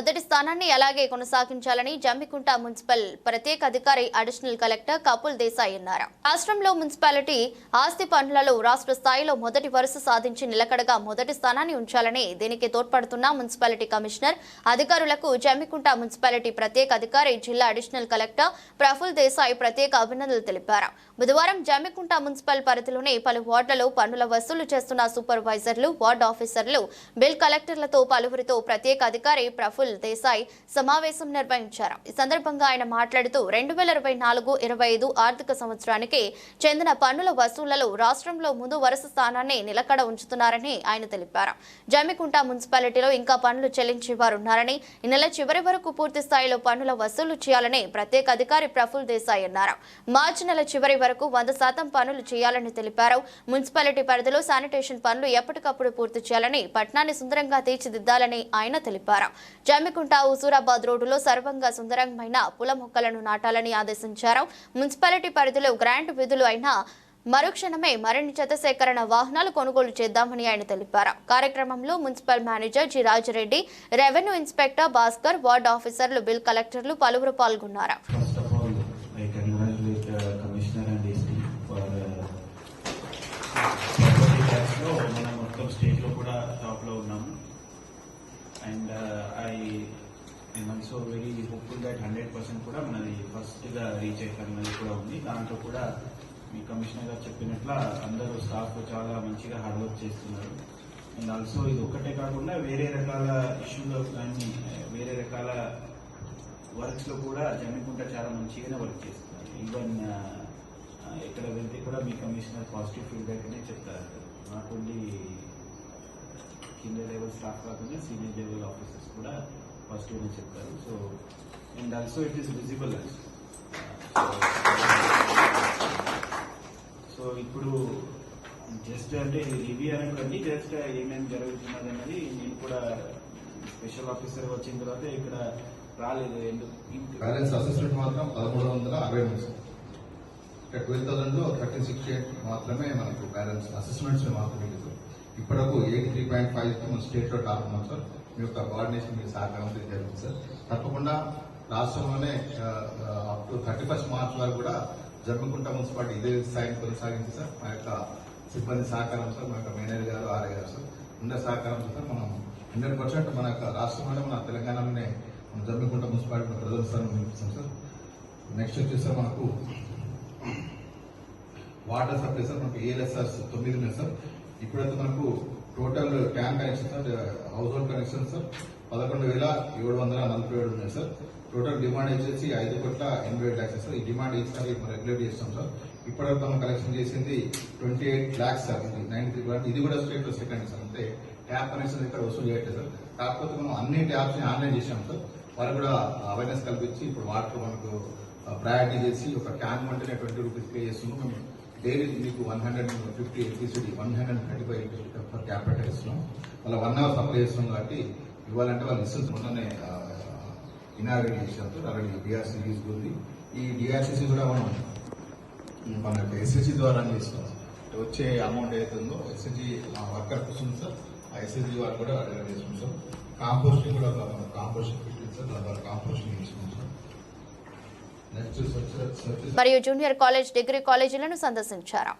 మొదటి స్థానాన్ని అలాగే కొనసాగించాలని జమ్మికుంట మున్సిపల్ ప్రత్యేక అధికారి అడిషనల్ కలెక్టర్ కపుల్ దేశాయ్ అన్నారు. రాష్ట్రంలో మున్సిపాలిటీ ఆస్తి పన్నులలో రాష్ట్ర స్థాయిలో మొదటి వరుస సాధించి నిలకడగా మొదటి స్థానాన్ని ఉంచాలని దీనికి తోడ్పడుతున్న మున్సిపాలిటీ కమిషనర్ అధికారులకు జమ్మికుంట మున్సిపాలిటీ ప్రత్యేక అధికారి జిల్లా అడిషనల్ కలెక్టర్ ప్రఫుల్ దేశాయ్ ప్రత్యేక అభినందనలు తెలిపారు. బుధవారం జమ్మికుంట మున్సిపల్ పరిధిలోని పలు వార్డులలో పన్నుల వసూలు చేస్తున్న సూపర్వైజర్లు వార్డు ఆఫీసర్లు బిల్ కలెక్టర్లతో పలువురితో ప్రత్యేక అధికారి ప్రఫుల్ దేశాయ్ సమావేశం నిర్వహించారు. ఈ సందర్భంగా ఆయన మాట్లాడుతూ రెండు వేల ఇరవై నాలుగు ఇరవై ఐదు ఆర్థిక సంవత్సరానికి చెందిన పన్నుల వసూళ్ళలో రాష్ట్రంలో ముందు వరుస స్థానాన్ని నిలకడ ఉంచుతున్నారని ఆయన తెలిపారు. జమ్మికుంట మున్సిపాలిటీలో ఇంకా పన్నులు చెల్లించే వారు ఈ నెల చివరి వరకు పూర్తి స్థాయిలో పన్నుల వసూలు చేయాలని ప్రత్యేక అధికారి ప్రఫుల్ దేశాయ్ అన్నారు. మార్చి నెల చివరి వరకు వంద శాతం పనులు చేయాలని తెలిపారు. మున్సిపాలిటీ పరిధిలో శానిటేషన్ పనులు ఎప్పటికప్పుడు పూర్తి చేయాలని పట్టణాన్ని సుందరంగా తీర్చిదిద్దాలని ఆయన తెలిపారు. జమ్మికుంట హుజూరాబాద్ రోడ్డులో సర్వంగా సుందరమైన పుల మొక్కలను నాటాలని ఆదేశించారు. మున్సిపాలిటీ పరిధిలో గ్రాంట్ విధులు అయిన మరుక్షణమే మరిన్ని చెత్త సేకరణ వాహనాలు కొనుగోలు చేద్దామని ఆయన తెలిపారు. కార్యక్రమంలో municipal manager G Rajareddy revenue inspector Bhaskar ward ఆఫీసర్లు బిల్ కలెక్టర్లు పలువురు పాల్గొన్నారు. And I and also very hopeful that hundred percent కూడా మనది ఫస్ట్గా రీచ్ అవుతారన్నది కూడా ఉంది. దాంట్లో కూడా మీ కమిషనర్ గారు చెప్పినట్ల అందరూ స్టాఫ్ చాలా మంచిగా హార్డ్ వర్క్ చేస్తున్నారు. అండ్ ఆల్సో ఇది ఒక్కటే కాకుండా వేరే రకాల ఇష్యూలో కానీ వేరే రకాల వర్క్స్లో కూడా జమ్మికుంట చాలా మంచిగానే వర్క్ చేస్తున్నారు. ఈవెన్ uh, ఎక్కడ వెళ్తే కూడా మీ కమిషనర్ పాజిటివ్ ఫీడ్బ్యాక్ అనే చెప్తారు. నాట్ ఓన్లీ కింద లెవెల్ స్టాఫ్ కాకుండా సీనియర్ లెవెల్ ఆఫీసర్స్ కూడా పాజిటివ్ అని చెప్పారు. So and also it is visible so ఇప్పుడు జస్ట్ అంటే ఇవి అనుకోండి జస్ట్ ఏమేమి జరుగుతున్నది అనేది నేను కూడా స్పెషల్ ఆఫీసర్ వచ్చిన తర్వాత ఇక్కడ రాలేదు. ఎందుకు బ్యాలెన్స్ అసెస్మెంట్ మాత్రం పదమూడు వందల అరవై మూడు. ఇక్కడ ట్వెల్వ్ థౌసండ్లో థర్టీన్ ఎయిట్ మాత్రమే మనకు బ్యాలెన్స్ అసెస్మెంట్స్ మాత్రమే. ఇప్పటికు ఎయిటీ త్రీ పాయింట్ ఫైవ్ మన స్టేట్లో టాప్ ఉన్నాం సార్ మీ యొక్క కోఆర్డినేషన్ మీ సహకారం జరుగుతుంది సార్ తప్పకుండా రాష్ట్రంలోనే up to thirty first March వరకు కూడా జమ్మికుంట మున్సిపాలిటీ ఇదే స్థాయిని కొనసాగించి సార్ మా యొక్క సిబ్బంది సహకారం సార్ మా యొక్క మేనేజర్ గారు ఆర్ఏ గారు సార్ అందరి సహకారం సార్ మనం హండ్రెడ్ పర్సెంట్ మన యొక్క రాష్ట్రంలోనే మన తెలంగాణలోనే మన జమ్మికుంట మున్సిపాలిటీ ప్రజల స్థానం నిలుపుతాం సార్ నెక్స్ట్ వచ్చేసి సార్ మనకు వాటర్ సప్లై సార్ మనకు ఏఎల్ఎస్ఆర్ తొమ్మిది ఉన్నాయి సార్ ఇప్పుడైతే మనకు total tank connection sir house hold connection sir పదకొండు వేల ఏడు వందల నలభై ఏడు ఉన్నాయి సార్. టోటల్ డిమాండ్ వచ్చేసి ఐదు కోట్ల ఎనభై ఏడు ల్యాక్స్ సార్. ఈ డిమాండ్ ఈసారి మనం రెగ్యులేట్ చేస్తాం సార్. ఇప్పటివరకు మనం కలెక్షన్ చేసింది twenty eight lakhs sir. Ninety three ఇది కూడా స్టేట్లో సెకండ్ సార్. అంటే ట్యాప్ కనెక్షన్ ఇక్కడ వసూలు చేయట్లేదు సార్. కాకపోతే మనం అన్ని ట్యాప్స్ని ఆన్లైన్ చేసాం సార్. వాళ్ళు కూడా అవేర్నెస్ కల్పించి ఇప్పుడు వాటర్ మనకు ప్రయారిటీ చేసి ఒక క్యాన్ వంటనే ట్వంటీ రూపీస్ పే చేస్తున్నాం. మేము డైలీ మీకు one hundred fifty electricity one hundred thirty five per capital ఇస్తున్నాం. వాళ్ళ వన్ అవర్ సప్లై చేస్తున్నాం కాబట్టి ఇవ్వాలంటే వాళ్ళు ఇస్తుంది మొన్ననే ఇనాగ్రేట్ చేసినప్పుడు ఆల్రెడీ బీఆర్సీ తీసుకుంది ఈ డిఆర్సీసీ కూడా మనం మన యొక్క ఎస్ఎస్జి ద్వారా చేస్తున్నాం వచ్చే అమౌంట్ ఏదైతుందో ఎస్ఎస్జి వర్కర్ వస్తుంది సార్. ఆ ఎస్ఎస్జి వారు కూడా అడిగా చేసుకుంటాం సార్. కాంపోస్టింగ్ కూడా కాంపోస్టింగ్ సార్. దాని ద్వారా కాంపోస్టింగ్ చేసుకుంటాం మరియు జూనియర్ కాలేజ్ డిగ్రీ కాలేజీలను సందర్శించారు.